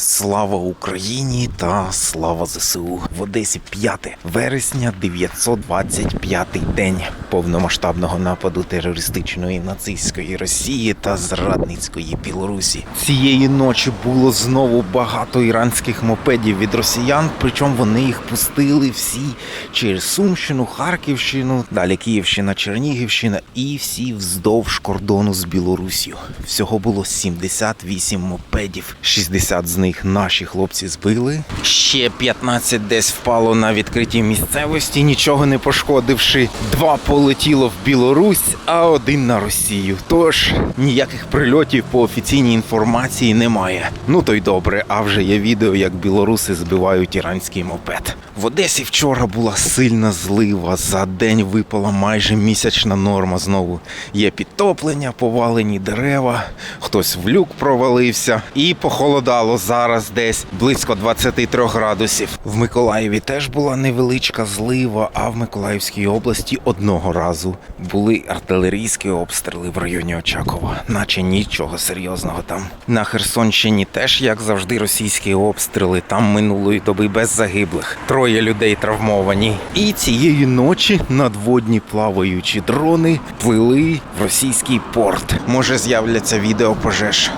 Слава Україні та слава ЗСУ. В Одесі 5 вересня 925 день повномасштабного нападу терористичної нацистської Росії та зрадницької Білорусі. Цієї ночі було знову багато іранських мопедів від росіян, причому вони їх пустили всі через Сумщину, Харківщину, далі Київщина, Чернігівщина і всі вздовж кордону з Білорусію. Всього було 78 мопедів. 60 з них наші хлопці збили. Ще 15 десь впало на відкритій місцевості, нічого не пошкодивши. Два полетіло в Білорусь, а один на Росію. Тож ніяких прильотів по офіційній інформації немає. Ну то й добре, а вже є відео, як білоруси збивають іранський мопед. В Одесі вчора була сильна злива. За день випала майже місячна норма. Знову є підтоплення, повалені дерева, хтось в люк провалився і похолодало зараз десь близько 23 градусів. В Миколаєві теж була невеличка злива, а в Миколаївській області одного разу були артилерійські обстріли в районі Очакова, наче нічого серйозного там. На Херсонщині теж, як завжди, російські обстріли. Там минулої доби без загиблих. Троє людей травмовані. І цієї ночі надводні плаваючі дрони плили в російський порт. Може з'являться відео пожеж.